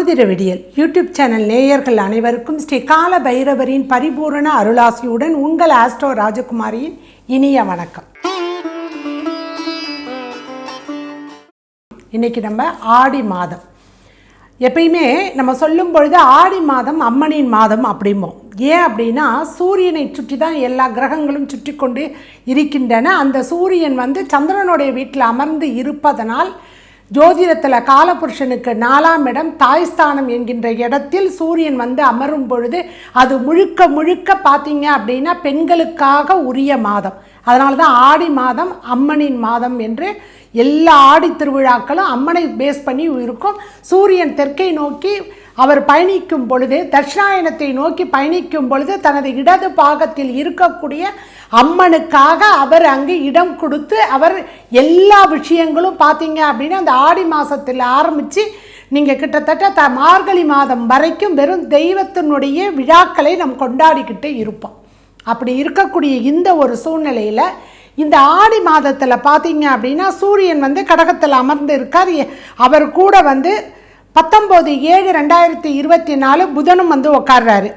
ஜோதிட விடியல் YouTube channel நேயர்கள் அனைவருக்கும் ஸ்ரீ கால பைரவரின் பரிபூரண அருளாசியுடன் உங்கள் ஆஸ்ட்ரோ ராஜகுமாரியின் இனிய வணக்கம். இன்னைக்கு நம்ம ஆடி மாதம். எப்பயுமே நம்ம சொல்லும் பொழுது ஆடி மாதம் அம்மனின் மாதம் அப்படிம்போம். ஏன் அப்படின்னா சூரியனை சுற்றி தான் எல்லா கிரகங்களும் சுற்றி கொண்டு இருக்கின்றன. அந்த சூரியன் வந்து சந்திரனுடைய வீட்டில் அமர்ந்து இருப்பதனால் ஜோதிடத்தில் காலபுருஷனுக்கு நாலாம் இடம் தாய்ஸ்தானம் என்கின்ற இடத்தில் சூரியன் வந்து அமரும் பொழுது அது முழுக்க முழுக்க பார்த்தீங்க அப்படின்னா பெண்களுக்காக உரிய மாதம். அதனால தான் ஆடி மாதம் அம்மனின் மாதம் என்று எல்லா ஆடி திருவிழாக்களும் அம்மனை பேஸ் பண்ணி இருக்கும். சூரியன் தெற்கை நோக்கி அவர் பயணிக்கும் பொழுது தட்சிணாயனத்தை நோக்கி பயணிக்கும் பொழுது தனது இடது பாகத்தில் இருக்கக்கூடிய அம்மனுக்காக அவர் அங்கு இடம் கொடுத்து அவர் எல்லா விஷயங்களும் பார்த்தீங்க அப்படின்னா அந்த ஆடி மாதத்தில் ஆரம்பித்து நீங்கள் கிட்டத்தட்ட த மார்கழி மாதம் வரைக்கும் வெறும் தெய்வத்தினுடைய விழாக்களை நம் கொண்டாடிக்கிட்டு இருப்போம். அப்படி இருக்கக்கூடிய இந்த ஒரு சூழ்நிலையில் இந்த ஆடி மாதத்தில் பார்த்தீங்க அப்படின்னா சூரியன் வந்து கடகத்தில் அமர்ந்து இருக்கார். அவர் கூட வந்து பத்தொம்போது ஏழு ரெண்டாயிரத்தி இருபத்தி நாலு புதனும் வந்து உட்கார்றாரு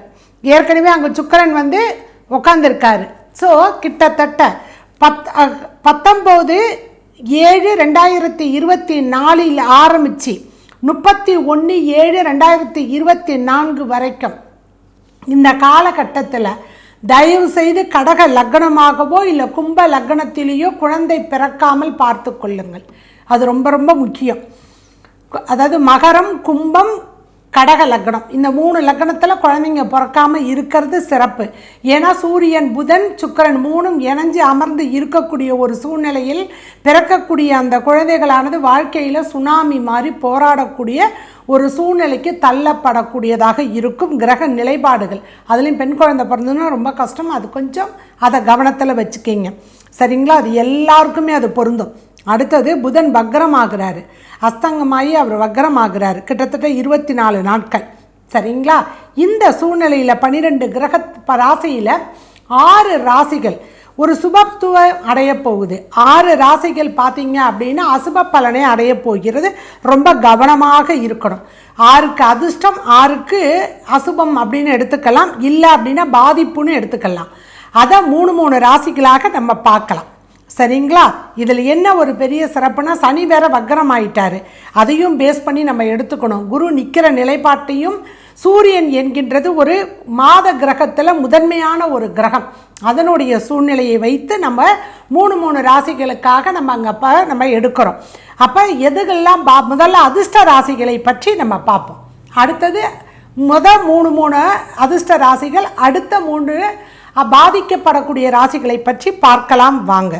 ஏற்கனவே அங்கே சுக்கரன் வந்து உட்காந்துருக்காரு ஸோ கிட்டத்தட்ட பத் பத்தொம்போது ஏழு ரெண்டாயிரத்தி இருபத்தி நாலில் ஆரம்பித்து முப்பத்தி ஒன்று ஏழு ரெண்டாயிரத்தி இருபத்தி நான்கு வரைக்கும் இந்த காலகட்டத்தில் தயவு செய்து கடக லக்னமாகவோ இல்லை கும்ப லக்னத்திலேயோ குழந்தை பிறக்காமல் பார்த்து கொள்ளுங்கள். அது ரொம்ப ரொம்ப முக்கியம். அதாவது மகரம் கும்பம் கடக லக்னம். இந்த மூணு லக்னத்தில் குழந்தைங்க பிறக்காமல் இருக்கிறது சிறப்பு. ஏன்னா சூரியன் புதன் சுக்கிரன் மூணும் இணைஞ்சு அமர்ந்து இருக்கக்கூடிய ஒரு சூழ்நிலையில் பிறக்கக்கூடிய அந்த குழந்தைகளானது வாழ்க்கையில் சுனாமி மாதிரி போராடக்கூடிய ஒரு சூழ்நிலைக்கு தள்ளப்படக்கூடியதாக இருக்கும் கிரக நிலைப்பாடுகள். அதுலேயும் பெண் குழந்தை பிறந்ததுன்னா ரொம்ப கஷ்டம்? அது கொஞ்சம் அதை கவனத்தில் வச்சுக்கிங்க. சரிங்களா? அது எல்லாருக்குமே அது பொருந்தும். அடுத்தது புதன் வக்ரமாகிறாரு. அஸ்தங்கமாகி அவர் வக்ரமாகிறாரு. கிட்டத்தட்ட இருபத்தி நாலு நாட்கள். சரிங்களா? இந்த சூழ்நிலையில் பன்னிரெண்டு கிரக ப- ஆறு ராசிகள் ஒரு சுபத்துவம் அடையப் போகுது. ஆறு ராசிகள் பார்த்தீங்க அப்படின்னா அசுப பலனை அடைய போகிறது. ரொம்ப கவனமாக இருக்கணும். ஆறுக்கு அதிர்ஷ்டம் ஆறுக்கு அசுபம் அப்படின்னு எடுத்துக்கலாம். இல்லை அப்படின்னா பாதிப்புன்னு எடுத்துக்கலாம். அதை மூணு மூணு ராசிகளாக நம்ம பார்க்கலாம். சரிங்களா? இதில் என்ன ஒரு பெரிய சிறப்புனா சனி வேற வக்கரம் ஆயிட்டாரு அதையும் பேஸ் பண்ணி நம்ம எடுத்துக்கணும். குரு நிற்கிற நிலைப்பாட்டையும் சூரியன் என்கின்றது ஒரு மாத கிரகத்தில் முதன்மையான ஒரு கிரகம். அதனுடைய சூழ்நிலையை வைத்து நம்ம மூணு மூணு ராசிகளுக்காக நம்ம அங்கே அப்போ நம்ம எடுக்கிறோம். அப்போ எதுகெல்லாம் பா முதல்ல அதிர்ஷ்ட ராசிகளை பற்றி நம்ம பார்ப்போம். அடுத்தது முத மூணு மூணு அதிர்ஷ்ட ராசிகள் அடுத்த மூன்று பாதிக்கப்படக்கூடிய ராசிகளை பற்றி பார்க்கலாம் வாங்க.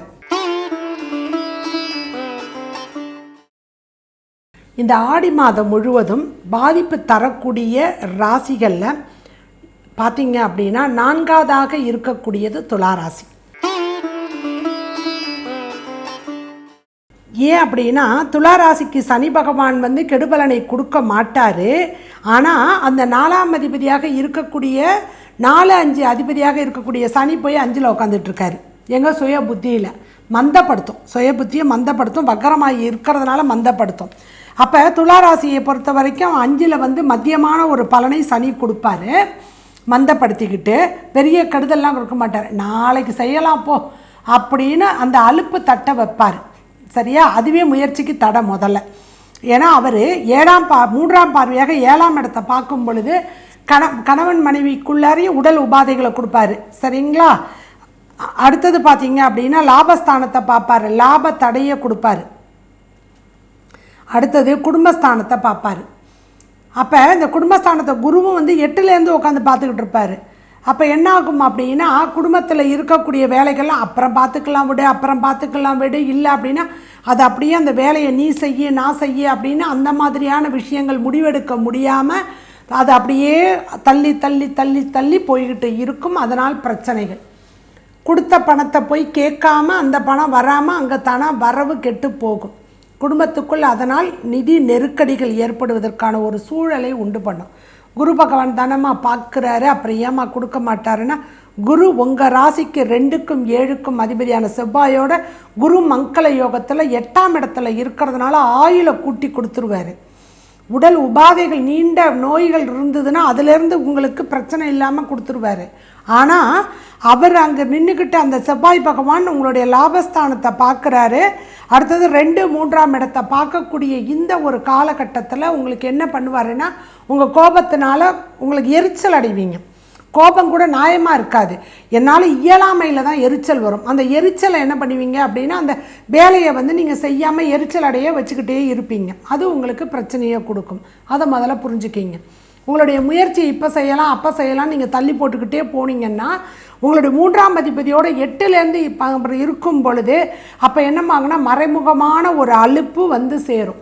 இந்த ஆடி மாதம் முழுவதும் பாதிப்பு தரக்கூடிய ராசிகளில் பார்த்தீங்க அப்படின்னா நான்காவதாக இருக்கக்கூடியது துளாராசி. ஏன் அப்படின்னா துளாராசிக்கு சனி பகவான் வந்து கெடுபலனை கொடுக்க மாட்டார். ஆனால் அந்த நாலாம் அதிபதியாக இருக்கக்கூடிய நாலு அஞ்சு அதிபதியாக இருக்கக்கூடிய சனி போய் அஞ்சில் உட்காந்துட்ருக்காரு எங்கள் சுய புத்தியில் மந்தப்படுத்தும். சுய புத்தியை மந்தப்படுத்தும். வக்கரமாக இருக்கிறதுனால மந்தப்படுத்தும். அப்போ துலா ராசியை பொறுத்த வரைக்கும் அஞ்சில் வந்து மத்தியமான ஒரு பலனை சனி கொடுப்பாரு. மந்தப்படுத்திக்கிட்டு பெரிய கெடுதல்லாம் கொடுக்க மாட்டார். நாளைக்கு செய்யலாம் போ அப்படின்னு அந்த அலுப்பு தட்ட வைப்பார். சரியா? அதுவே முயற்சிக்கு தடை முதல்ல. ஏன்னா அவர் ஏழாம் பா மூன்றாம் பார்வையாக ஏழாம் இடத்தை பார்க்கும் பொழுது கண கணவன் மனைவிக்குள்ளாரையும் உடல் உபாதைகளை கொடுப்பாரு. சரிங்களா? அடுத்தது பார்த்தீங்க அப்படின்னா லாபஸ்தானத்தை பார்ப்பாரு. லாப தடையை கொடுப்பாரு. அடுத்தது குடும்பஸ்தானத்தை பார்ப்பாரு. அப்போ இந்த குடும்பஸ்தானத்தை குருவும் வந்து எட்டுலேருந்து உட்காந்து பார்த்துக்கிட்டு இருப்பார். அப்போ என்ன ஆகும் அப்படின்னா குடும்பத்தில் இருக்கக்கூடிய வேலைகள்லாம் அப்புறம் பார்த்துக்கலாம் விடு அப்புறம் பார்த்துக்கலாம் விடு இல்லை அப்படின்னா அது அப்படியே அந்த வேலையை நீ செய்ய நான் செய்ய அப்படின்னு அந்த மாதிரியான விஷயங்கள் முடிவெடுக்க முடியாமல் அது அப்படியே தள்ளி தள்ளி தள்ளி தள்ளி போய்கிட்டு இருக்கும். அதனால் பிரச்சனைகள். கொடுத்த பணத்தை போய் கேட்காம அந்த பணம் வராமல் அங்கே தானே வரவு கெட்டு போகும். குடும்பத்துக்குள் அதனால் நிதி நெருக்கடிகள் ஏற்படுவதற்கான ஒரு சூழலை உண்டு பண்ணும். குரு பகவான் தானம்மா பார்க்குறாரு அப்புறம் ஏம்மா கொடுக்க மாட்டாருன்னா குரு உங்கள் ராசிக்கு ரெண்டுக்கும் ஏழுக்கும் அதிபதியான செவ்வாயோட குரு மங்கள யோகத்தில் எட்டாம் இடத்துல இருக்கிறதுனால ஆயுளை கூட்டி கொடுத்துருவாரு. உடல் உபாதைகள் நீண்ட நோய்கள் இருந்ததுன்னா அதிலிருந்து உங்களுக்கு பிரச்சனை இல்லாமல் கொடுத்துருவாரு. ஆனால் அவர் அங்கே நின்றுக்கிட்டு அந்த செவ்வாய் பகவான் உங்களுடைய லாபஸ்தானத்தை பார்க்குறாரு. அடுத்தது ரெண்டு மூன்றாம் இடத்தை பார்க்கக்கூடிய இந்த ஒரு காலகட்டத்தில் உங்களுக்கு என்ன பண்ணுவாருன்னா உங்கள் கோபத்தினால உங்களுக்கு எரிச்சல் அடைவீங்க. கோபம் கூட நியாயமாக இருக்காது. என்னால் இயலாமையில் தான் எரிச்சல் வரும். அந்த எரிச்சலை என்ன பண்ணுவீங்க அப்படின்னா அந்த வேலையை வந்து நீங்கள் செய்யாமல் எரிச்சல் அடைய வச்சுக்கிட்டே இருப்பீங்க. அது உங்களுக்கு பிரச்சனையை கொடுக்கும். அதை முதல்ல புரிஞ்சுக்கிங்க. உங்களுடைய முயற்சி இப்போ செய்யலாம் அப்போ செய்யலாம் நீங்கள் தள்ளி போட்டுக்கிட்டே போனீங்கன்னா உங்களுடைய மூன்றாம் அதிபதியோட எட்டுலேருந்து இப்போ அப்புறம் இருக்கும் பொழுது அப்போ என்னமாங்கன்னா மறைமுகமான ஒரு அலுப்பு வந்து சேரும்.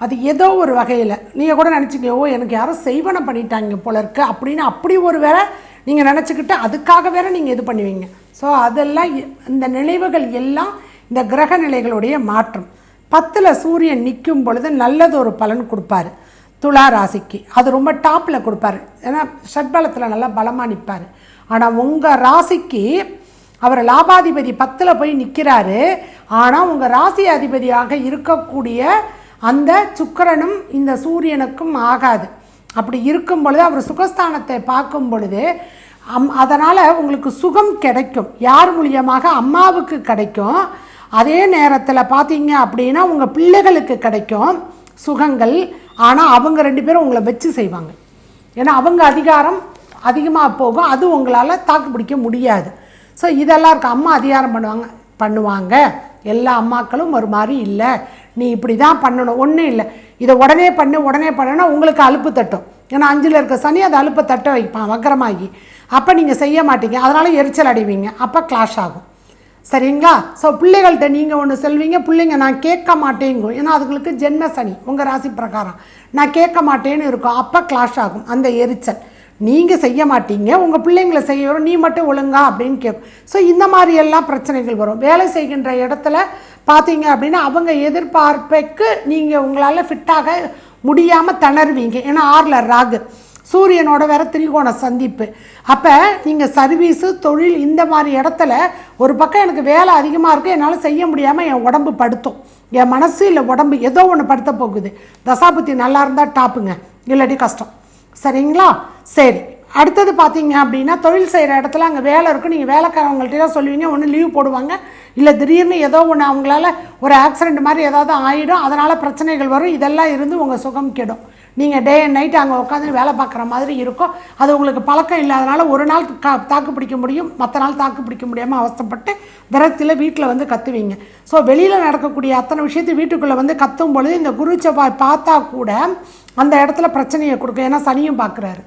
அது ஏதோ ஒரு வகையில். நீங்கள் கூட நினச்சிக்கோ ஓ எனக்கு யாரோ செய்வனை பண்ணிட்டாங்க போல இருக்கு அப்படின்னு அப்படி ஒரு வேலை நீங்கள் நினச்சிக்கிட்டு அதுக்காக வேற நீங்கள் இது பண்ணுவீங்க. ஸோ அதெல்லாம் இ- இந்த நினைவுகள் எல்லாம் இந்த கிரக நிலைகளுடைய மாற்றம். பத்தில் சூரியன் நிற்கும் பொழுது நல்லது ஒரு பலன் கொடுப்பாரு. துலா ராசிக்கு. அது ரொம்ப டாப்பில் கொடுப்பாரு. ஏன்னா ஷட்பலத்தில் நல்லா பலமாக நிற்பார் ஆனால் உங்கள் ராசிக்கு அவர் லாபாதிபதி பத்தில் போய் நிற்கிறாரு ஆனால் உங்கள் ராசி அதிபதியாக இருக்கக்கூடிய அந்த சுக்கிரனும் இந்த சூரியனுக்கும் ஆகாது. அப்படி இருக்கும் பொழுது அவர் சுகஸ்தானத்தை பார்க்கும் பொழுது அம் அதனால் உங்களுக்கு சுகம் கிடைக்கும். யார் மூலியமாக? அம்மாவுக்கு கிடைக்கும். அதே நேரத்தில் பார்த்தீங்க அப்படின்னா உங்கள் பிள்ளைகளுக்கு கிடைக்கும் சுகங்கள். ஆனால் அவங்க ரெண்டு பேரும் உங்களை வச்சு செய்வாங்க. ஏன்னா அவங்க அதிகாரம் அதிகமாக போகும். அது உங்களால் தாக்கு பிடிக்க முடியாது. ஸோ இதெல்லாம் இருக்க. அம்மா அதிகாரம் பண்ணுவாங்க பண்ணுவாங்க. எல்லா அம்மாக்களும் ஒரு மாதிரி இல்லை. நீ இப்படி தான் பண்ணணும். ஒன்றும் இல்லை. இதை உடனே பண்ணு உடனே பண்ணுன்னா உங்களுக்கு அலுப்பு தட்டும். ஏன்னா அஞ்சில் இருக்க சனி அதை அலுப்பை தட்ட வைப்பான் வக்கரமாகி. அப்போ நீங்கள் செய்ய மாட்டீங்க. அதனால் எரிச்சல் அடைவீங்க. அப்போ கிளாஷ் ஆகும். சரிங்களா? ஸோ பிள்ளைகள்கிட்ட நீங்கள் ஒன்று செல்வீங்க பிள்ளைங்க நான் கேட்க மாட்டேங்கும் ஏன்னா அதுங்களுக்கு ஜென்ம சனி உங்கள் ராசி பிரகாரம். நான் கேட்க மாட்டேன்னு இருக்கும். அப்போ கிளாஷ் ஆகும். அந்த எரிச்சல். நீங்கள் செய்ய மாட்டீங்க. உங்கள் பிள்ளைங்களை செய்ய வரும். நீ மட்டும் ஒழுங்கா அப்படின்னு கேட்கும். ஸோ இந்த மாதிரி எல்லாம் பிரச்சனைகள் வரும். வேலை செய்கின்ற இடத்துல பார்த்தீங்க அப்படின்னா அவங்க எதிர்பார்ப்புக்கு நீங்கள் உங்களால் ஃபிட்டாக முடியாமல் திணறுவீங்க ஏன்னா ஆறில் ராகு. சூரியனோட வேற திரிகோண சந்திப்பு. அப்போ நீங்கள் சர்வீஸு தொழில் இந்த மாதிரி இடத்துல ஒரு பக்கம் எனக்கு வேலை அதிகமாக இருக்குது என்னால் செய்ய முடியாமல் என் உடம்பு படுத்தும். என் மனசு இல்லை உடம்பு ஏதோ ஒன்று படுத்த போகுது. தசாபுத்தி நல்லா இருந்தால் டாப்புங்க இல்லாட்டி கஷ்டம். சரிங்களா? சரி. அடுத்தது பார்த்தீங்க அப்படின்னா தொழில் செய்கிற இடத்துல அங்கே வேலை இருக்கும் நீங்கள் வேலைக்காரவங்கள்ட்ட தான் சொல்லுவீங்க ஒன்று லீவ் போடுவாங்க. இல்லை திடீர்னு ஏதோ ஒன்று அவங்களால ஒரு ஆக்சிடெண்ட் மாதிரி ஏதாவது ஆகிடும் அதனால் பிரச்சனைகள் வரும். இதெல்லாம் இருந்து உங்கள் சுகம் கெடும். நீங்கள் டே அண்ட் நைட் அங்கே உட்காந்து வேலை பார்க்குற மாதிரி இருக்கும் அது உங்களுக்கு பழக்கம் இல்லாதனால ஒரு நாள் கா தாக்கு பிடிக்க முடியும் மற்ற நாள் தாக்கு பிடிக்க முடியாமல் அவசப்பட்டு விரத்தில் வீட்டில் வந்து கத்துவீங்க. ஸோ வெளியில் நடக்கக்கூடிய அத்தனை விஷயத்தையும் வீட்டுக்குள்ளே வந்து கத்தும் பொழுது இந்த குரு செவ்வாய் பார்த்தா கூட அந்த இடத்துல பிரச்சனையை கொடுக்கும். ஏன்னா சனியும் பார்க்குறாரு.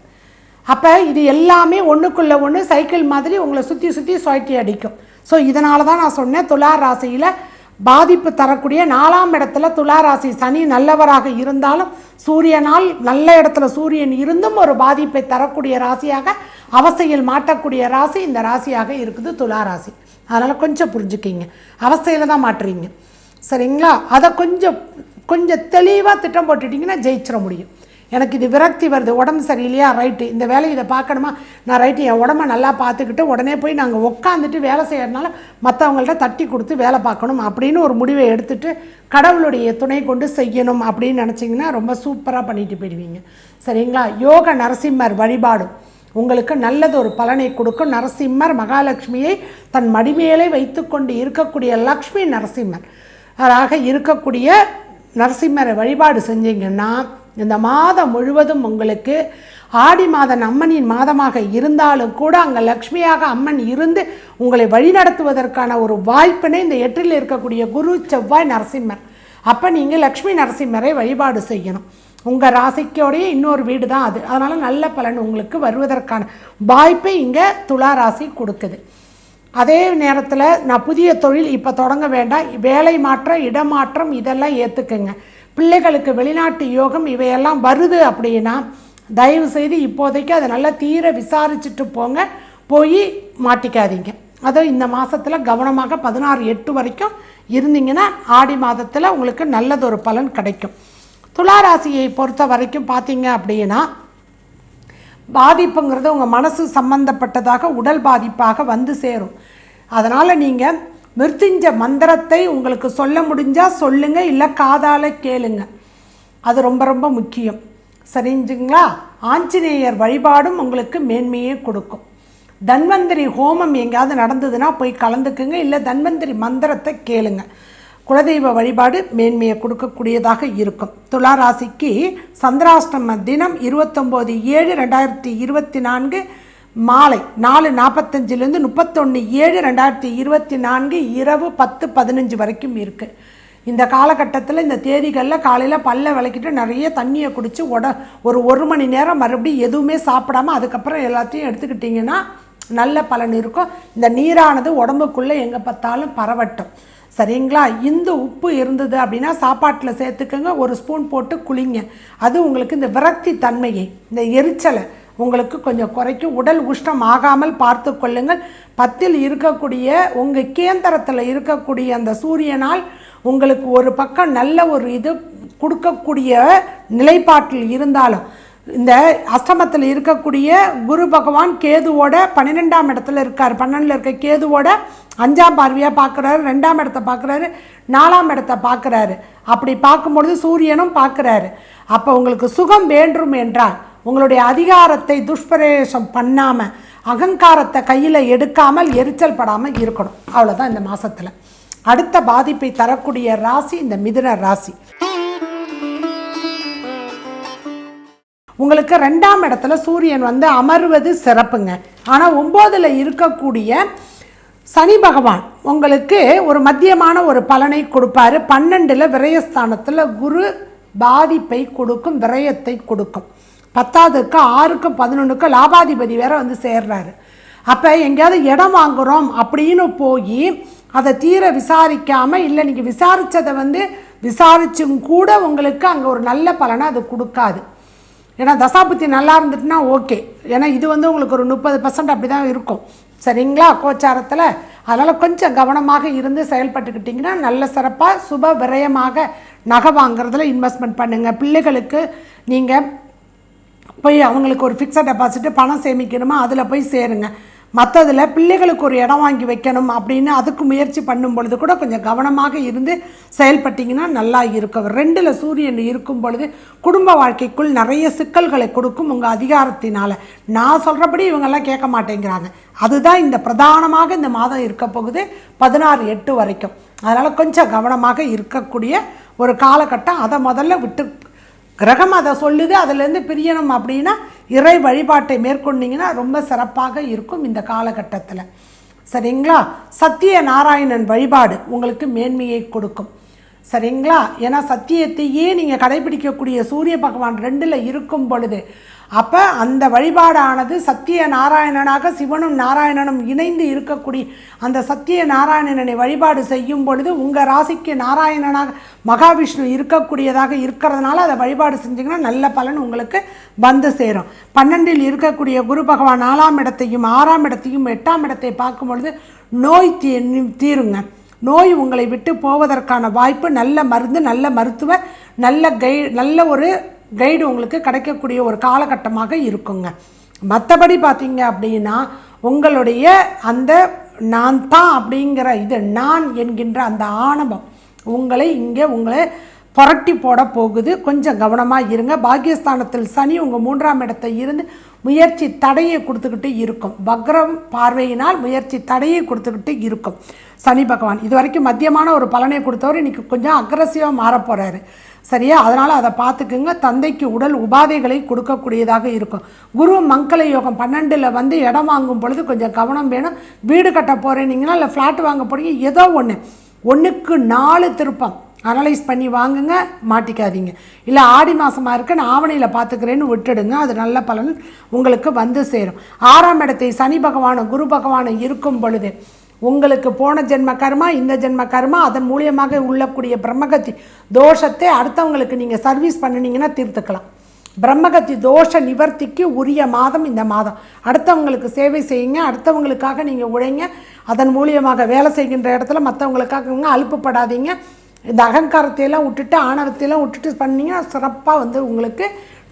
அப்போ இது எல்லாமே ஒன்றுக்குள்ளே ஒன்று சைக்கிள் மாதிரி உங்களை சுற்றி சுற்றி சுழட்டி அடிக்கும். ஸோ இதனால தான் நான் சொன்னேன் துலா ராசியில் பாதிப்பு தரக்கூடிய நாலாம் இடத்துல துளாராசி சனி நல்லவராக இருந்தாலும் சூரியனால் நல்ல இடத்துல சூரியன் இருந்தும் ஒரு பாதிப்பை தரக்கூடிய ராசியாக அவசையில் மாட்டக்கூடிய ராசி இந்த ராசியாக இருக்குது துலா ராசி அதனால் கொஞ்சம் புரிஞ்சுக்கிங்க. அவஸ்தையில் தான் மாட்டுறீங்க. சரிங்களா? அதை கொஞ்சம் கொஞ்சம் தெளிவாக திட்டம் போட்டுட்டிங்கன்னா ஜெயிச்சிட முடியும். எனக்கு இது விரக்தி வருது உடம்பு சரியில்லையா? ரைட்டு இந்த வேலையை இதை பார்க்கணுமா? நான் ரைட்டு என் உடம்ப நல்லா பார்த்துக்கிட்டு உடனே போய் நாங்கள் உட்காந்துட்டு வேலை செய்கிறனால மற்றவங்கள்ட்ட தட்டி கொடுத்து வேலை பார்க்கணும் அப்படின்னு ஒரு முடிவை எடுத்துட்டு கடவுளுடைய துணை கொண்டு செய்யணும் அப்படின்னு நினச்சிங்கன்னா ரொம்ப சூப்பராக பண்ணிட்டு போயிடுவீங்க. சரிங்களா? யோக நரசிம்மர் வழிபாடு. உங்களுக்கு நல்லது ஒரு பலனை கொடுக்கும். நரசிம்மர் மகாலட்சுமியை தன் மடிமேலே வைத்துக்கொண்டு இருக்கக்கூடிய லக்ஷ்மி நரசிம்மர். ஆக இருக்கக்கூடிய நரசிம்மரை வழிபாடு செஞ்சீங்கன்னா இந்த மாதம் முழுவதும் உங்களுக்கு ஆடி மாதம் அம்மனின் மாதமாக இருந்தாலும் கூட அங்கே லக்ஷ்மியாக அம்மன் இருந்து உங்களை வழிநடத்துவதற்கான ஒரு வாய்ப்பினை இந்த எட்டில் இருக்கக்கூடிய குரு செவ்வாய் நரசிம்மர். அப்போ நீங்கள் லக்ஷ்மி நரசிம்மரை வழிபாடு செய்யணும். உங்கள் ராசிக்கோடைய இன்னொரு வீடு தான் அது. அதனால் நல்ல பலன் உங்களுக்கு வருவதற்கான வாய்ப்பை இங்கே துலா ராசி கொடுக்குது. அதே நேரத்தில் நான் புதிய தொழில் இப்போ தொடங்க வேண்டாம். வேலை மாற்றம் இடமாற்றம் இதெல்லாம் ஏற்றுக்குங்க பிள்ளைகளுக்கு வெளிநாட்டு யோகம் இவையெல்லாம் வருது அப்படின்னா தயவு செய்து இப்போதைக்கு அதை நல்லா தீர விசாரிச்சுட்டு போங்க. போய் மாட்டிக்காதீங்க. அதுவும் இந்த மாதத்தில் கவனமாக பதினாறு எட்டு வரைக்கும் இருந்தீங்கன்னா ஆடி மாதத்தில் உங்களுக்கு நல்லதொரு பலன் கிடைக்கும். துளாராசியை பொறுத்த வரைக்கும் பார்த்தீங்க அப்படின்னா பாதிப்புங்கிறது உங்கள் மனசு சம்பந்தப்பட்டதாக உடல் பாதிப்பாக வந்து சேரும். அதனால் நீங்கள் மிருத்துஞ்ச மந்திரத்தை உங்களுக்கு சொல்ல முடிஞ்சால் சொல்லுங்கள் இல்லை காதால் கேளுங்க. அது ரொம்ப ரொம்ப முக்கியம். சரிஞ்சுங்களா? ஆஞ்சநேயர் வழிபாடும் உங்களுக்கு மேன்மையே கொடுக்கும். தன்வந்திரி ஹோமம் எங்கேயாவது நடந்ததுன்னா போய் கலந்துக்குங்க இல்லை தன்வந்திரி மந்திரத்தை கேளுங்க. குலதெய்வ வழிபாடு மேன்மையை கொடுக்கக்கூடியதாக இருக்கும். துலா ராசிக்கு சந்திராஷ்டம தினம் இருபத்தொம்போது ஏழு ரெண்டாயிரத்தி இருபத்தி நான்கு மாலை நாலு நாற்பத்தஞ்சிலேருந்து முப்பத்தொன்று ஏழு ரெண்டாயிரத்தி இருபத்தி நான்கு இரவு பத்து பதினஞ்சு வரைக்கும் இருக்குது இந்த காலகட்டத்தில் இந்த தேதிகளில் காலையில் பல்ல விளக்கிட்டு நிறைய தண்ணியை குடித்து உட ஒரு ஒரு மணி நேரம் மறுபடியும் எதுவுமே சாப்பிடாம அதுக்கப்புறம் எல்லாத்தையும் எடுத்துக்கிட்டிங்கன்னா நல்ல பலன் இருக்கும். இந்த நீரானது உடம்புக்குள்ளே எங்கே பார்த்தாலும் பரவட்டும். சரிங்களா? இந்த உப்பு இருந்தது அப்படின்னா சாப்பாட்டில் சேர்த்துக்கோங்க. ஒரு ஸ்பூன் போட்டு குளிங்க. அது உங்களுக்கு இந்த விரக்தி தன்மையை இந்த எரிச்சலை உங்களுக்கு கொஞ்சம் குறைக்கும் உடல் உஷ்ணம் ஆகாமல் பார்த்து கொள்ளுங்கள். பத்தில் இருக்கக்கூடிய உங்கள் கேந்திரத்தில் இருக்கக்கூடிய அந்த சூரியனால் உங்களுக்கு ஒரு பக்கம் நல்ல ஒரு இது கொடுக்கக்கூடிய நிலைப்பாட்டில் இருந்தாலும் இந்த அஷ்டமத்தில் இருக்கக்கூடிய குரு பகவான் கேதுவோட பன்னிரெண்டாம் இடத்துல இருக்கார். பன்னெண்டில் இருக்க கேதுவோட அஞ்சாம் பார்வையாக பார்க்குறாரு ரெண்டாம் இடத்த பார்க்குறாரு நாலாம் இடத்த பார்க்குறாரு அப்படி பார்க்கும்பொழுது சூரியனும் பார்க்குறாரு அப்போ உங்களுக்கு சுகம் வேண்டும் என்றால் உங்களுடைய அதிகாரத்தை துஷ்பிரவேசம் பண்ணாமல் அகங்காரத்தை கையில் எடுக்காமல் எரிச்சல் படாமல் இருக்கணும். அவ்வளோதான் இந்த மாதத்தில் அடுத்த பாதிப்பை தரக்கூடிய ராசி இந்த மிதுன ராசி. உங்களுக்கு ரெண்டாம் இடத்துல சூரியன் வந்து அமர்வது சிறப்புங்க. ஆனால் ஒம்போதில் இருக்கக்கூடிய சனி பகவான் உங்களுக்கு ஒரு மத்தியமான ஒரு பலனை கொடுப்பாரு. பன்னெண்டில் விரயஸ்தானத்தில் குரு பாதிப்பை கொடுக்கும் விரயத்தை கொடுக்கும். பத்தாவதுக்கு ஆறுக்கும் பதினொன்றுக்கும் லாபாதிபதி வேற வந்து சேர்றாரு. அப்போ எங்கேயாவது இடம் வாங்குகிறோம் அப்படின்னு போய் அதை தீர விசாரிக்காமல் இல்லை நீங்கள் விசாரித்ததை வந்து விசாரிச்சும் கூட உங்களுக்கு அங்கே ஒரு நல்ல பலனை அது கொடுக்காது. ஏன்னா தசாபுத்தி நல்லா இருந்துட்டுனா ஓகே. ஏன்னா இது வந்து உங்களுக்கு ஒரு முப்பது பர்சன்ட் அப்படி தான் இருக்கும். சரிங்களா? கோச்சாரத்தில். அதனால் கொஞ்சம் கவனமாக இருந்து செயல்பட்டுக்கிட்டிங்கன்னா நல்ல சிறப்பாக சுப விரயமாக நகை வாங்குறதுல இன்வெஸ்ட்மெண்ட் பண்ணுங்கள் பிள்ளைகளுக்கு நீங்கள் போய் அவங்களுக்கு ஒரு ஃபிக்ஸட் டெபாசிட்டு பணம் சேமிக்கணுமா? அதில் போய் சேருங்க. மற்றதில் பிள்ளைகளுக்கு ஒரு இடம் வாங்கி வைக்கணும் அப்படின்னு அதுக்கு முயற்சி பண்ணும் பொழுது கூட கொஞ்சம் கவனமாக இருந்து செயல்பட்டிங்கன்னா நல்லா இருக்கும். ரெண்டில் சூரியன் இருக்கும் பொழுது குடும்ப வாழ்க்கைக்குள் நிறைய சிக்கல்களை கொடுக்கும் உங்கள் அதிகாரத்தினால். நான் சொல்கிறபடி இவங்கெல்லாம் கேட்க மாட்டேங்கிறாங்க. அதுதான் இந்த பிரதானமாக இந்த மாதம் இருக்க போகுது பதினாறு எட்டு வரைக்கும். அதனால் கொஞ்சம் கவனமாக இருக்கக்கூடிய ஒரு காலகட்டம் அதை முதல்ல விட்டு கிரகம் அதை சொல்லுது அதுலேருந்து பிரியணும் அப்படின்னா இறை வழிபாட்டை மேற்கொண்டீங்கன்னா ரொம்ப சிறப்பாக இருக்கும் இந்த காலகட்டத்தில். சரிங்களா? சத்திய நாராயணன் வழிபாடு உங்களுக்கு மேன்மையை கொடுக்கும். சரிங்களா? ஏன்னா சத்தியத்தையே நீங்கள் கடைபிடிக்கக்கூடிய சூரிய பகவான் ரெண்டில் இருக்கும் பொழுது அப்போ அந்த வழிபாடானது சத்திய நாராயணனாக சிவனும் நாராயணனும் இணைந்து இருக்கக்கூடிய அந்த சத்திய நாராயணனை வழிபாடு செய்யும் பொழுது உங்கள் ராசிக்கு நாராயணனாக மகாவிஷ்ணு இருக்கக்கூடியதாக இருக்கிறதுனால அதை வழிபாடு செஞ்சிங்கன்னா நல்ல பலன் உங்களுக்கு வந்து சேரும். பன்னெண்டில் இருக்கக்கூடிய குரு பகவான் நாலாம் இடத்தையும் ஆறாம் இடத்தையும் எட்டாம் இடத்தை பார்க்கும் பொழுது நோய் தீ தீருங்க. நோய் உங்களை விட்டு போவதற்கான வாய்ப்பு நல்ல மருந்து நல்ல மருத்துவ நல்ல கை நல்ல ஒரு கைடு உங்களுக்கு கிடைக்கக்கூடிய ஒரு காலகட்டமாக இருக்குங்க. மற்றபடி பார்த்தீங்க அப்படின்னா உங்களுடைய அந்த நான் தான் அப்படிங்கிற இது நான் என்கின்ற அந்த ஆணவம் உங்களை இங்கே உங்களை புரட்டி போட போகுது. கொஞ்சம் கவனமாக இருங்க. பாக்கியஸ்தானத்தில் சனி உங்கள் மூன்றாம் இடத்தை இருந்து முயற்சி தடையை கொடுத்துக்கிட்டு இருக்கும். வக்ரம் பார்வையினால் முயற்சி தடையை கொடுத்துக்கிட்டு இருக்கும். சனி பகவான் இது வரைக்கும் மத்தியமான ஒரு பலனை கொடுத்தவர் இன்றைக்கி கொஞ்சம் அக்ரஸிவாக மாறப் போகிறாரு சரியா? அதனால் அதை பார்த்துக்குங்க. தந்தைக்கு உடல் உபாதைகளை கொடுக்கக்கூடியதாக இருக்கும். குரு மங்கள யோகம் பன்னெண்டில் வந்து இடம் வாங்கும் பொழுது கொஞ்சம் கவனம் வேணும். வீடு கட்ட போகிறேன்னீங்கன்னா இல்லை ஃப்ளாட் வாங்க போகிறீங்க ஏதோ ஒன்று ஒன்றுக்கு நாலு திருப்பம். அனலைஸ் பண்ணி வாங்குங்க மாட்டிக்காதீங்க. இல்லை ஆடி மாதமாக இருக்க நான் ஆவணையில் பார்த்துக்கிறேன்னு விட்டுடுங்க அது நல்ல பலன் உங்களுக்கு வந்து சேரும். ஆறாம் இடத்தை சனி பகவானும் குரு பகவானும் இருக்கும் பொழுது உங்களுக்கு போன ஜென்ம கர்மா இந்த ஜென்ம கர்மா அதன் மூலியமாக உள்ளக்கூடிய பிரம்மகத்தி தோஷத்தை அடுத்தவங்களுக்கு நீங்கள் சர்வீஸ் பண்ணினீங்கன்னா தீர்த்துக்கலாம். பிரம்மகத்தி தோஷ நிவர்த்திக்கு உரிய மாதம் இந்த மாதம். அடுத்தவங்களுக்கு சேவை செய்யுங்க அடுத்தவங்களுக்காக நீங்கள் உழைங்க அதன் மூலியமாக வேலை செய்கின்ற இடத்துல மற்றவங்களுக்காக அலுப்புப்படாதீங்க. இந்த அகங்காரத்தையெல்லாம் விட்டுட்டு ஆணவத்தையெல்லாம் விட்டுட்டு பண்ணிங்கன்னா சிறப்பாக வந்து உங்களுக்கு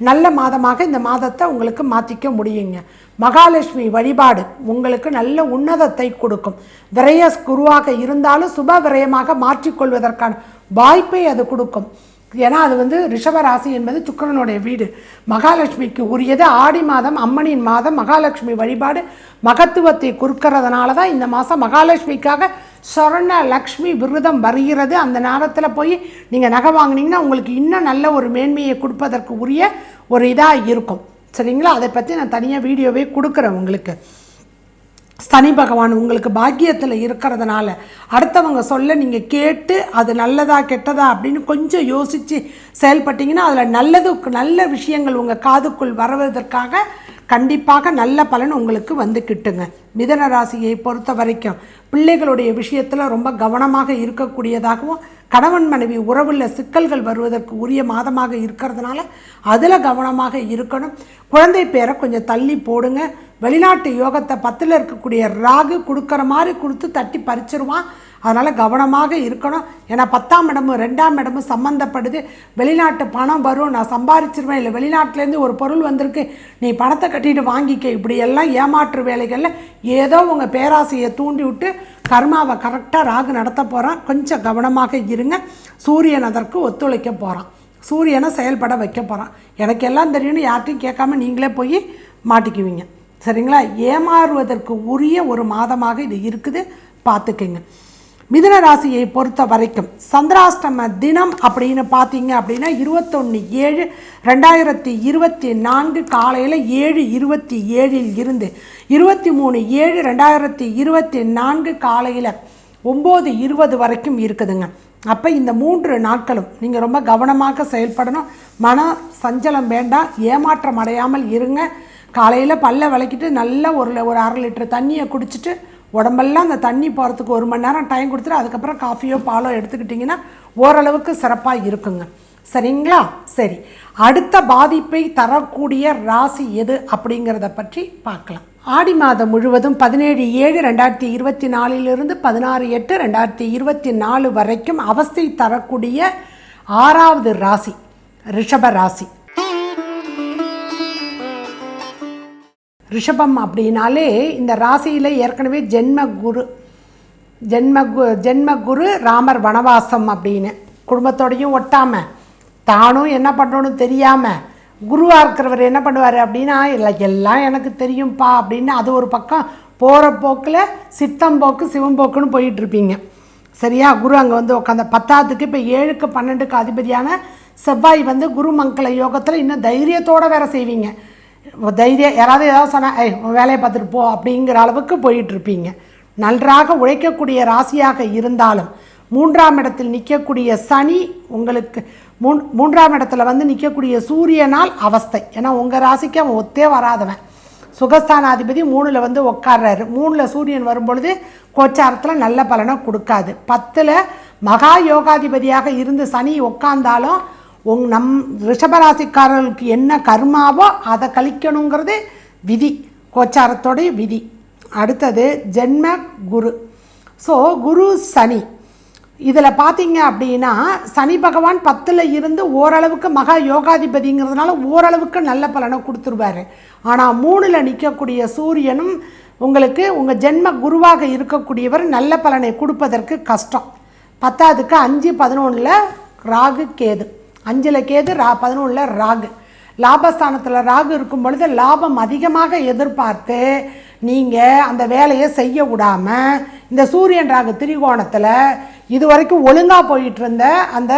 நல்ல மாதமாக இந்த மாதத்தை உங்களுக்கு மாற்றிக்க முடியுங்க. மகாலட்சுமி வழிபாடு உங்களுக்கு நல்ல உன்னதத்தை கொடுக்கும். விரய குருவாக இருந்தாலும் சுப விரயமாக மாற்றிக்கொள்வதற்கான வாய்ப்பை அது கொடுக்கும். ஏன்னா அது வந்து ரிஷபராசி என்பது சுக்கரனுடைய வீடு. மகாலட்சுமிக்கு உரியது ஆடி மாதம் அம்மனின் மாதம் மகாலட்சுமி வழிபாடு மகத்துவத்தை கொடுக்கறதுனால தான் இந்த மாதம் மகாலட்சுமிக்காக சொர்ண லக்ஷ்மி விரதம் வருகிறது. அந்த நேரத்தில் போய் நீங்கள் நகை வாங்கினீங்கன்னா உங்களுக்கு இன்னும் நல்ல ஒரு மேன்மையை கொடுப்பதற்கு உரிய ஒரு இதாக இருக்கும். சரிங்களா? அதை பற்றி நான் தனியாக வீடியோவே கொடுக்குறேன் உங்களுக்கு. சனி பகவான் உங்களுக்கு பாக்கியத்தில் இருக்கிறதுனால அடுத்தவங்க சொல்ல நீங்கள் கேட்டு அது நல்லதா கெட்டதா அப்படின்னு கொஞ்சம் யோசித்து செயல்பட்டீங்கன்னா அதில் நல்லது நல்ல விஷயங்கள் உங்கள் காதுக்குள் வருவதற்காக கண்டிப்பாக நல்ல பலன் உங்களுக்கு வந்து கிட்டுங்க. மிதன ராசியை பொறுத்த வரைக்கும் பிள்ளைகளுடைய விஷயத்தில் ரொம்ப கவனமாக இருக்கக்கூடியதாகவும் கணவன் மனைவி உறவுள்ள சிக்கல்கள் வருவதற்கு உரிய மாதமாக இருக்கிறதுனால அதில் கவனமாக இருக்கணும். குழந்தை பேரை கொஞ்சம் தள்ளி போடுங்க. வெளிநாட்டு யோகத்தை பத்தில் இருக்கக்கூடிய ராகு கொடுக்குற மாதிரி கொடுத்து தட்டி பறிச்சிருவான். அதனால் கவனமாக இருக்கணும். ஏன்னா பத்தாம் இடமும் ரெண்டாம் இடமும் சம்மந்தப்படுது வெளிநாட்டு பணம் வரும். நான் சம்பாரிச்சிருவேன். இல்லை வெளிநாட்டிலேருந்து ஒரு பொருள் வந்திருக்கு. நீ பணத்தை கட்டிட்டு வாங்கிக்க. இப்படியெல்லாம் ஏமாற்று வேலைகளில் ஏதோ உங்கள் பேராசையை தூண்டி விட்டு கர்மாவை கரெக்டாக ராகு நடத்த போகிறான் கொஞ்சம் கவனமாக இருங்க. சூரியன் அதற்கு ஒத்துழைக்க போகிறான் சூரியனை செயல்பட வைக்க போகிறான் எனக்கு எல்லாம் தெரியும்னு யார்ட்டையும் கேட்காம நீங்களே போய் மாட்டிக்குவீங்க. சரிங்களா? ஏமாறுவதற்கு உரிய ஒரு மாதமாக இது இருக்குது. பார்த்துக்கங்க. மிதுன ராசியை பொறுத்த வரைக்கும் சந்திராஷ்டம தினம் அப்படின்னு பார்த்தீங்க அப்படின்னா இருபத்தொன்று ஏழு ரெண்டாயிரத்தி இருபத்தி நான்கு காலையில் ஏழு இருபத்தி ஏழில் இருந்து இருபத்தி மூணு ஏழு ரெண்டாயிரத்தி இருபத்தி நான்கு காலையில் ஒம்பது இருபது வரைக்கும் இருக்குதுங்க. அப்போ இந்த மூன்று நாட்களும் நீங்கள் ரொம்ப கவனமாக செயல்படணும். மன சஞ்சலம் வேண்டாம். ஏமாற்றம் அடையாமல் இருங்க. காலையில் பல்ல விளக்கிட்டு நல்ல ஒரு ஒரு அரை லிட்டர் தண்ணியை குடிச்சிட்டு உடம்பெல்லாம் அந்த தண்ணி போகிறதுக்கு ஒரு மணி நேரம் டைம் கொடுத்துட்டு அதுக்கப்புறம் காஃபியோ பாலோ எடுத்துக்கிட்டிங்கன்னா ஓரளவுக்கு சிறப்பாக இருக்குங்க. சரிங்களா? சரி. அடுத்த பாதிப்பை தரக்கூடிய ராசி எது அப்படிங்கிறத பற்றி பார்க்கலாம். ஆடி மாதம் முழுவதும் பதினேழு ஏழு ரெண்டாயிரத்தி இருபத்தி நாலிலிருந்து பதினாறு எட்டு ரெண்டாயிரத்தி இருபத்தி நாலு வரைக்கும் அவஸ்தை தரக்கூடிய ஆறாவது ராசி ரிஷப ராசி. ரிஷபம் அப்படின்னாலே இந்த ராசியில் ஏற்கனவே ஜென்ம குரு ஜென்ம கு ஜென்ம குரு ராமர் வனவாசம் அப்படின்னு. குடும்பத்தோடையும் ஒட்டாமல் தானும் என்ன பண்ணணும்னு தெரியாமல் குருவாக இருக்கிறவர் என்ன பண்ணுவார் அப்படின்னா இல்லை எல்லாம் எனக்கு தெரியும்ப்பா அப்படின்னு அது ஒரு பக்கம் போகிற போக்கில் சித்தம் போக்கு சிவம்போக்குன்னு போயிட்டுருப்பீங்க. சரியா? குரு அங்கே வந்து உட்காந்த பத்தாவதுக்கு இப்போ ஏழுக்கு பன்னெண்டுக்கு அதிபதியான செவ்வாய் வந்து குரு மங்கள யோகத்தில் இன்னும் தைரியத்தோடு வேற செய்வீங்க. தைரியம் யாராவது ஏதாவது சொன்னால் ஏய் உன் வேலையை பார்த்துட்டு போ அப்படிங்கிற அளவுக்கு போயிட்டுருப்பீங்க. நன்றாக உழைக்கக்கூடிய ராசியாக இருந்தாலும் மூன்றாம் இடத்தில் நிற்கக்கூடிய சனி உங்களுக்கு மூன் மூன்றாம் இடத்துல வந்து நிற்கக்கூடிய சூரியனால் அவஸ்தை. ஏன்னா உங்கள் ராசிக்கு அவன் ஒத்தே வராதவன். சுகஸ்தானாதிபதி மூணில் வந்து உட்கார்றாரு மூணில் சூரியன் வரும்பொழுது கோச்சாரத்தில் நல்ல பலனை கொடுக்காது. பத்தில் மகா யோகாதிபதியாக இருந்து சனி உட்காந்தாலும் உங் நம் ரிஷபராசிக்காரர்களுக்கு என்ன கர்மாவோ அதை கழிக்கணுங்கிறது விதி கோச்சாரத்தோடைய விதி. அடுத்தது ஜென்ம குரு. ஸோ குரு சனி. இதில் பார்த்தீங்க அப்படின்னா சனி பகவான் பத்தில் இருந்து ஓரளவுக்கு மகா யோகாதிபதிங்கிறதுனால ஓரளவுக்கு நல்ல பலனை கொடுத்துருவாரு. ஆனால் மூணில் நிற்கக்கூடிய சூரியனும் உங்களுக்கு உங்கள் ஜென்ம குருவாக இருக்கக்கூடியவர் நல்ல பலனை கொடுப்பதற்கு கஷ்டம். பத்தாவதுக்கு அஞ்சு பதினொன்றில் ராகு கேது. அஞ்சில் கேது ரா பதினொன்றில் ராகு. லாபஸ்தானத்தில் ராகு இருக்கும் பொழுது லாபம் அதிகமாக எதிர்பார்த்து நீங்கள் அந்த வேலையை செய்ய விடாமல் இந்த சூரியன் ராகு திரிகோணத்தில் இது வரைக்கும் ஒழுங்காக போயிட்டு இருந்த அந்த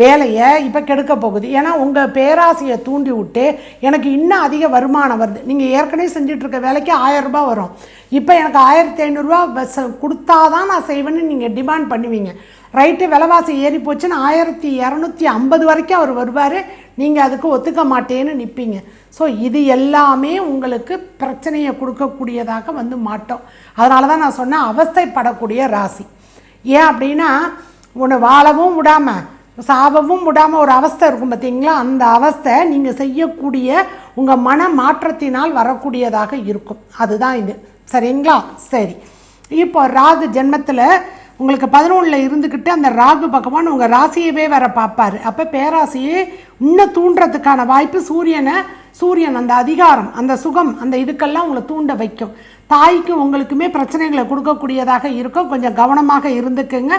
வேலையை இப்போ கெடுக்க போகுது. ஏன்னா உங்கள் பேராசையை தூண்டி விட்டு எனக்கு இன்னும் அதிக வருமானம் வருது. நீங்கள் ஏற்கனவே செஞ்சிட்ருக்க வேலைக்கு ஆயரரூபா வரும். இப்போ எனக்கு ஆயிரத்தி ஐநூறுரூவா பஸ் கொடுத்தா தான் நான் செய்வேன்னு நீங்கள் டிமாண்ட் பண்ணுவீங்க. ரைட்டு விலைவாசி ஏறி போச்சுன்னு ஆயிரத்தி இரநூத்தி ஐம்பது வரைக்கும் அவர் வருவார். நீங்கள் அதுக்கு ஒத்துக்க மாட்டேன்னு நிற்பீங்க ஸோ இது எல்லாமே உங்களுக்கு பிரச்சனையை கொடுக்கக்கூடியதாக வந்து மாட்டோம். அதனால தான் நான் சொன்னேன் அவஸ்தைப்படக்கூடிய ராசி. ஏன் அப்படின்னா உன்னை வாழவும் விடாமல் சாபமும் விடாமல் ஒரு அவஸ்தை இருக்கும் பார்த்தீங்களா அந்த அவஸ்தை நீங்கள் செய்யக்கூடிய உங்கள் மன மாற்றத்தினால் வரக்கூடியதாக இருக்கும். அதுதான் இது. சரிங்களா? சரி. இப்போ ராகு ஜென்மத்தில் உங்களுக்கு பதினொன்றில் இருந்துக்கிட்டு அந்த ராகு பகவான் உங்கள் ராசியவே வேற பார்ப்பார். அப்போ பேராசியை இன்னும் தூண்டுறதுக்கான வாய்ப்பு சூரியனை சூரியன் அந்த அதிகாரம் அந்த சுகம் அந்த இதுக்கெல்லாம் உங்களை தூண்ட வைக்கும். தாய்க்கு உங்களுக்குமே பிரச்சனைகளை கொடுக்கக்கூடியதாக இருக்கும். கொஞ்சம் கவனமாக இருந்துக்குங்க.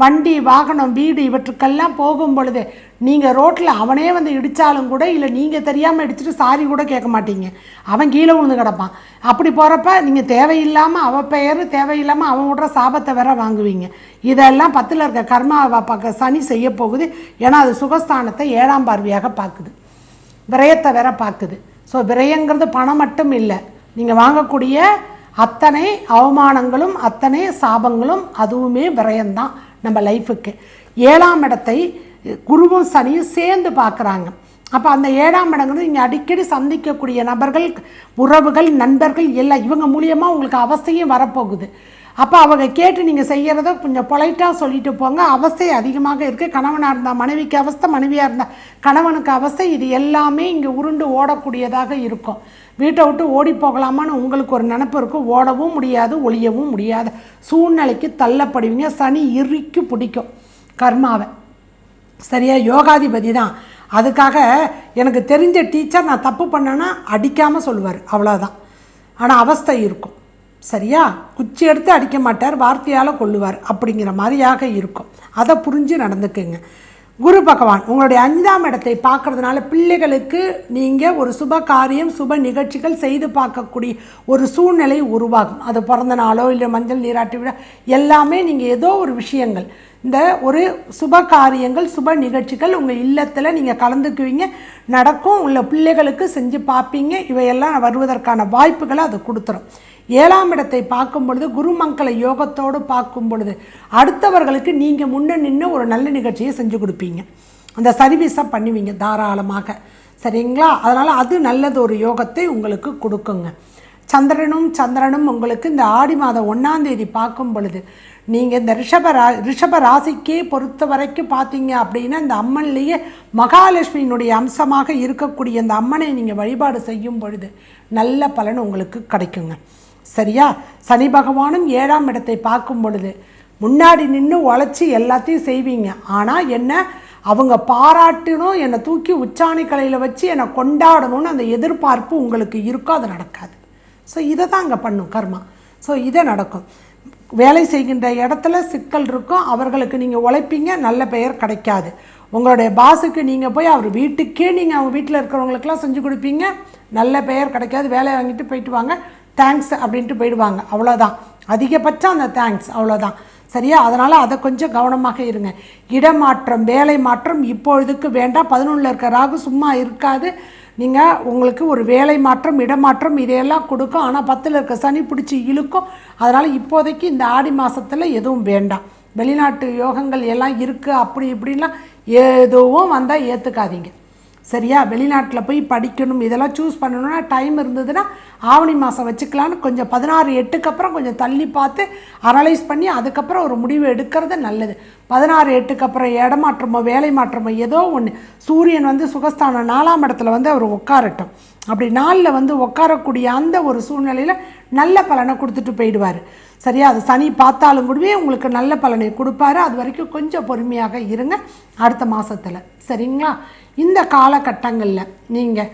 வண்டி வாகனம் வீடு இவற்றுக்கெல்லாம் போகும் பொழுது நீங்கள் ரோட்டில் அவனே வந்து இடித்தாலும் கூட இல்லை நீங்கள் தெரியாமல் இடிச்சிட்டு சாரி கூட கேட்க மாட்டீங்க. அவன் கீழே விழுந்து கிடப்பான். அப்படி போகிறப்ப நீங்கள் தேவையில்லாமல் அவன் பெயர் தேவையில்லாமல் அவன் விட்ற சாபத்தை வேற வாங்குவீங்க. இதெல்லாம் பத்தில் இருக்க கர்மாவை பார்க்க சனி செய்ய போகுது. ஏன்னா அது சுகஸ்தானத்தை ஏழாம் பார்வையாக பார்க்குது. விரயத்தை வேற பார்க்குது. ஸோ விரயங்கிறது பணம் மட்டும் இல்லை. நீங்கள் வாங்கக்கூடிய அத்தனை அவமானங்களும் அத்தனை சாபங்களும் அதுவுமே விரயம்தான். நம்ம லைஃபுக்கு. ஏழாம் இடத்தை குருவும் சனியும் சேர்ந்து பார்க்குறாங்க. அப்போ அந்த ஏழாம் இடங்கிறது நீங்கள் அடிக்கடி சந்திக்கக்கூடிய நபர்கள் உறவுகள் நண்பர்கள் எல்லாம் இவங்க மூலியமாக உங்களுக்கு அவசியம் வரப்போகுது. அப்போ அவங்க கேட்டு நீங்கள் செய்கிறத கொஞ்சம் பொலைட்டாக சொல்லிட்டு போங்க. அவஸ்தை அதிகமாக இருக்குது கணவனாக இருந்தால் மனைவிக்கு அவஸ்தை மனைவியாக இருந்தால் கணவனுக்கு அவஸ்தை இது எல்லாமே இங்கே உருண்டு ஓடக்கூடியதாக இருக்கும். வீட்டை விட்டு ஓடி போகலாமான்னு உங்களுக்கு ஒரு நினப்பு இருக்கும் ஓடவும் முடியாது ஒளியவும் முடியாது. சூழ்நிலைக்கு தள்ளப்படுவீங்க. சனி இறுக்கி பிடிக்கும். கர்மாவை. சரியா? யோகாதிபதி தான். அதுக்காக எனக்கு தெரிஞ்ச டீச்சர் நான் தப்பு பண்ணேன்னா அடிக்காமல் சொல்லுவார். அவ்வளோதான் ஆனால் அவஸ்தை இருக்கும். சரியா? குச்சி எடுத்து அடிக்க மாட்டார் வார்த்தையால் கொள்ளுவார். அப்படிங்கிற மாதிரியாக இருக்கும். அதை புரிஞ்சு நடந்துக்குங்க. குரு பகவான் உங்களுடைய அஞ்சாம் இடத்தை பார்க்கறதுனால பிள்ளைகளுக்கு நீங்கள் ஒரு சுப காரியம் சுப நிகழ்ச்சிகள் செய்து பார்க்கக்கூடிய ஒரு சூழ்நிலை உருவாகும். அது பிறந்த நாளோ இல்லை மஞ்சள் நீராட்டி விழா எல்லாமே நீங்கள் ஏதோ ஒரு விஷயங்கள் இந்த ஒரு சுப காரியங்கள் சுப நிகழ்ச்சிகள் உங்கள் இல்லத்தில் நீங்கள் கலந்துக்குவீங்க. நடக்கும். உள்ள பிள்ளைகளுக்கு செஞ்சு பார்ப்பீங்க இவையெல்லாம் வருவதற்கான வாய்ப்புகளை அது கொடுத்துரும். ஏழாம் இடத்தை பார்க்கும் பொழுது குருமங்கள யோகத்தோடு பார்க்கும் பொழுது அடுத்தவர்களுக்கு நீங்கள் முன்ன நின்று ஒரு நல்ல நிகழ்ச்சியை செஞ்சு கொடுப்பீங்க. அந்த சர்வீஸை பண்ணுவீங்க தாராளமாக. சரிங்களா? அதனால் அது நல்லது ஒரு யோகத்தை உங்களுக்கு கொடுக்குங்க. சந்திரனும் சந்திரனும் உங்களுக்கு இந்த ஆடி மாதம் ஒன்றாந்தேதி பார்க்கும் பொழுது நீங்கள் இந்த ரிஷப ரா ரிஷப ராசிக்கே பொறுத்த வரைக்கும் பார்த்தீங்க அப்படின்னா இந்த அம்மன்லேயே மகாலட்சுமியினுடைய அம்சமாக இருக்கக்கூடிய இந்த அம்மனை நீங்கள் வழிபாடு செய்யும் பொழுது நல்ல பலன் உங்களுக்கு கிடைக்குங்க. சரியா? சனி பகவானும் ஏழாம் இடத்தை பார்க்கும் பொழுது முன்னாடி நின்று உழைச்சி எல்லாத்தையும் செய்வீங்க. ஆனால் என்ன? அவங்க பாராட்டணும் என்னை தூக்கி உச்சாணி கலையில் வச்சு என்னை கொண்டாடணும்னு அந்த எதிர்பார்ப்பு உங்களுக்கு இருக்கோ? அது நடக்காது. ஸோ இதை தான் அங்கே பண்ணும் கர்மா. ஸோ இதை நடக்கும். வேலை செய்கின்ற இடத்துல சிக்கல் இருக்கும் அவர்களுக்கு நீங்கள் உழைப்பீங்க நல்ல பெயர் கிடைக்காது. உங்களுடைய பாஸுக்கு நீங்கள் போய் அவர் வீட்டுக்கே நீங்கள் அவங்க வீட்டில் இருக்கிறவங்களுக்கெல்லாம் செஞ்சு கொடுப்பீங்க. நல்ல பெயர் கிடைக்காது வேலை வாங்கிட்டு போயிட்டு வாங்க தேங்க்ஸ் அப்படின்ட்டு போயிடுவாங்க. அவ்வளோதான் அதிகபட்சம் அந்த தேங்க்ஸ் அவ்வளோதான் சரியா? அதனால் அதை கொஞ்சம் கவனமாக இருங்க. இடமாற்றம் வேலை மாற்றம் இப்பொழுதுக்கு வேண்டாம். பதினொன்றில் இருக்கிற ராகு சும்மா இருக்காது. நீங்கள் உங்களுக்கு ஒரு வேலை மாற்றம் இடமாற்றம் இதையெல்லாம் கொடுக்கும். ஆனால் பத்தில் இருக்க சனி பிடிச்சி இழுக்கும். அதனால் இப்போதைக்கு இந்த ஆடி மாதத்தில் எதுவும் வேண்டாம். வெளிநாட்டு யோகங்கள் எல்லாம் இருக்குது அப்படி இப்படின்லாம் எதுவும் வந்தால் ஏற்றுக்காதீங்க சரியா? வெளிநாட்டில் போய் படிக்கணும் இதெல்லாம் சூஸ் பண்ணணும்னா டைம் இருந்ததுன்னா ஆவணி மாதம் வச்சுக்கலான்னு கொஞ்சம் பதினாறு எட்டுக்கு அப்புறம் கொஞ்சம் தள்ளி பார்த்து அனலைஸ் பண்ணி அதுக்கப்புறம் ஒரு முடிவு எடுக்கிறது நல்லது. பதினாறு எட்டுக்கு அப்புறம் இடமாற்றமோ வேலை மாற்றமோ ஏதோ ஒன்று சூரியன் வந்து சுகஸ்தானம் நாலாம் இடத்துல வந்து அவர் உட்காரட்டும். அப்படி நாளில் வந்து உட்காரக்கூடிய அந்த ஒரு சூழ்நிலையில் நல்ல பலனை கொடுத்துட்டு போயிடுவார். சரியா? அது சனி பார்த்தாலும் கூடவே உங்களுக்கு நல்ல பலனை கொடுப்பாரு. அது வரைக்கும் கொஞ்சம் பொறுமையாக இருங்க. அடுத்த மாதத்தில் சரிங்களா? இந்த காலகட்டங்களில் நீங்கள்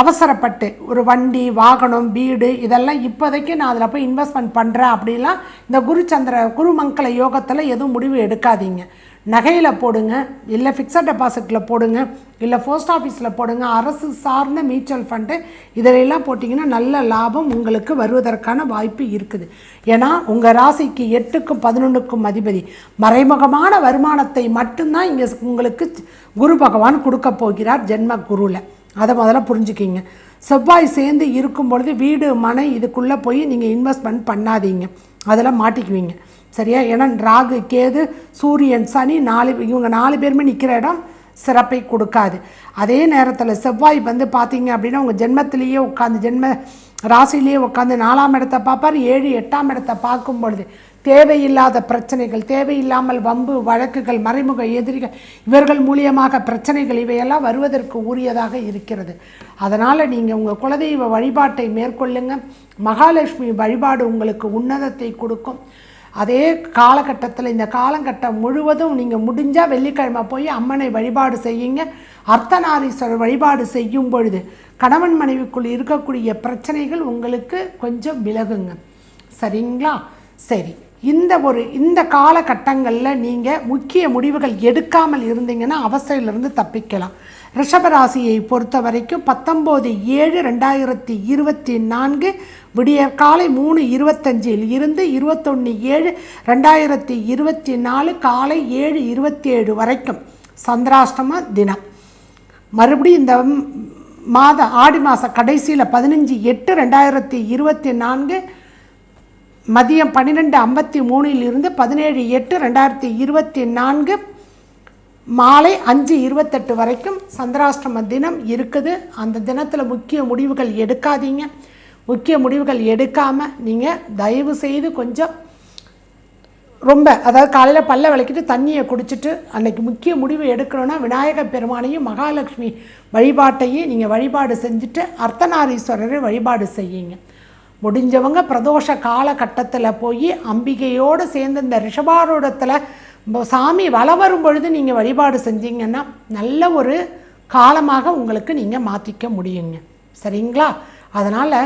அவசரப்பட்டு ஒரு வண்டி வாகனம் வீடு இதெல்லாம் இப்போதைக்கு நான் அதில் போய் இன்வெஸ்ட்மெண்ட் பண்ணுறேன் அப்படிலாம் இந்த குருச்சந்திர குருமங்கல யோகத்தில் எதுவும் முடிவு எடுக்காதீங்க. நகையில் போடுங்க இல்லை ஃபிக்ஸட் டெபாசிட்டில் போடுங்க இல்லை போஸ்ட் ஆஃபீஸில் போடுங்க அரசு சார்ந்த மியூச்சுவல் ஃபண்டு இதிலெல்லாம் போட்டிங்கன்னா நல்ல லாபம் உங்களுக்கு வருவதற்கான வாய்ப்பு இருக்குது. ஏன்னா உங்கள் ராசிக்கு எட்டுக்கும் பதினொன்றுக்கும் அதிபதி மறைமுகமான வருமானத்தை மட்டும்தான் இங்கே உங்களுக்கு குரு பகவான் கொடுக்க போகிறார் ஜென்ம குருவில் அதை முதல்ல புரிஞ்சுக்கிங்க. செவ்வாய் சேர்ந்து இருக்கும் பொழுது வீடு மனை இதுக்குள்ளே போய் நீங்கள் இன்வெஸ்ட்மெண்ட் பண்ணாதீங்க. அதில் மாட்டிக்குவீங்க. சரியா? ஏன்னா ராகு கேது சூரியன் சனி நாலு இவங்க நாலு பேருமே நிற்கிற இடம் சிறப்பை கொடுக்காது. அதே நேரத்தில் செவ்வாய் வந்து பார்த்தீங்க அப்படின்னா உங்கள் ஜென்மத்திலேயே உட்காந்து ஜென்ம ராசிலேயே உட்காந்து நாலாம் இடத்தை பார்ப்பார் ஏழு எட்டாம் இடத்தை பார்க்கும் பொழுது தேவையில்லாத பிரச்சனைகள் தேவையில்லாமல் வம்பு வழக்குகள் மறைமுக எதிரிகள் இவர்கள் மூலியமாக பிரச்சனைகள் இவையெல்லாம் வருவதற்கு உரியதாக இருக்கிறது. அதனால் நீங்கள் உங்கள் குலதெய்வ வழிபாட்டை மேற்கொள்ளுங்க. மகாலட்சுமி வழிபாடு உங்களுக்கு உன்னதத்தை கொடுக்கும். அதே காலகட்டத்தில் இந்த காலகட்டம் முழுவதும் நீங்கள் முடிஞ்சால் வெள்ளிக்கிழமை போய் அம்மனை வழிபாடு செய்யுங்க. அர்த்தநாரீஸ்வரர் வழிபாடு செய்யும் பொழுது கணவன் மனைவிக்குள் இருக்கக்கூடிய பிரச்சனைகள் உங்களுக்கு கொஞ்சம் விலகுங்க. சரிங்களா? சரி. இந்த ஒரு இந்த காலகட்டங்களில் நீங்கள் முக்கிய முடிவுகள் எடுக்காமல் இருந்தீங்கன்னா அவசையிலிருந்து தப்பிக்கலாம். ரிஷபராசியை பொறுத்த வரைக்கும் பத்தொம்போது ஏழு ரெண்டாயிரத்தி இருபத்தி நான்கு விடிய காலை மூணு இருபத்தஞ்சில் இருந்து இருபத்தொன்று ஏழு ரெண்டாயிரத்தி இருபத்தி நாலு காலை ஏழு இருபத்தி ஏழு வரைக்கும் சந்திராஷ்டம தினம். மறுபடியும் இந்த மாத ஆடி மாத கடைசியில் பதினஞ்சு எட்டு ரெண்டாயிரத்தி இருபத்தி நான்கு மதியம் பன்னிரெண்டு ஐம்பத்தி மூணில் இருந்து பதினேழு எட்டு ரெண்டாயிரத்தி இருபத்தி நான்கு மாலை அஞ்சு இருபத்தெட்டு வரைக்கும் சந்திராஷ்டம தினம் இருக்குது. அந்த தினத்தில் முக்கிய முடிவுகள் எடுக்காதீங்க. முக்கிய முடிவுகள் எடுக்காமல் நீங்கள் தயவு செய்து கொஞ்சம் ரொம்ப அதாவது காலையில் பல்ல விளக்கிட்டு தண்ணியை குடிச்சிட்டு அன்னைக்கு முக்கிய முடிவு எடுக்கணும்னா விநாயகர் பெருமானையும் மகாலட்சுமி வழிபாட்டையும் நீங்கள் வழிபாடு செஞ்சுட்டு அர்த்தநாரீஸ்வரரை வழிபாடு செய்யுங்க. முடிஞ்சவங்க பிரதோஷ காலகட்டத்தில் போய் அம்பிகையோடு சேர்ந்து இந்த ரிஷபாரூடத்தில் சாமி வள வரும் பொழுது நீங்கள் வழிபாடு செஞ்சீங்கன்னா நல்ல ஒரு காலமாக உங்களுக்கு நீங்கள் மாற்றிக்க முடியுங்க. சரிங்களா? அதனால்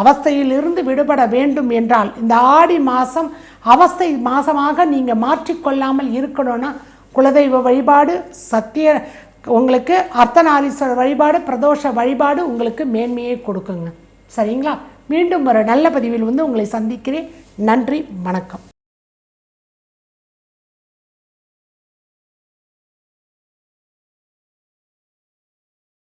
அவஸ்தையிலிருந்து விடுபட வேண்டும் என்றால் இந்த ஆடி மாதம் அவஸ்தை மாதமாக நீங்கள் மாற்றிக்கொள்ளாமல் இருக்கணும்னா குலதெய்வ வழிபாடு சத்திய உங்களுக்கு அர்த்தநாரீஸ்வரர் வழிபாடு பிரதோஷ வழிபாடு உங்களுக்கு மேன்மையை கொடுக்குங்க. சரிங்களா? மீண்டும் ஒரு நல்ல பதிவில் வந்து உங்களை சந்திக்கிறேன். நன்றி வணக்கம்.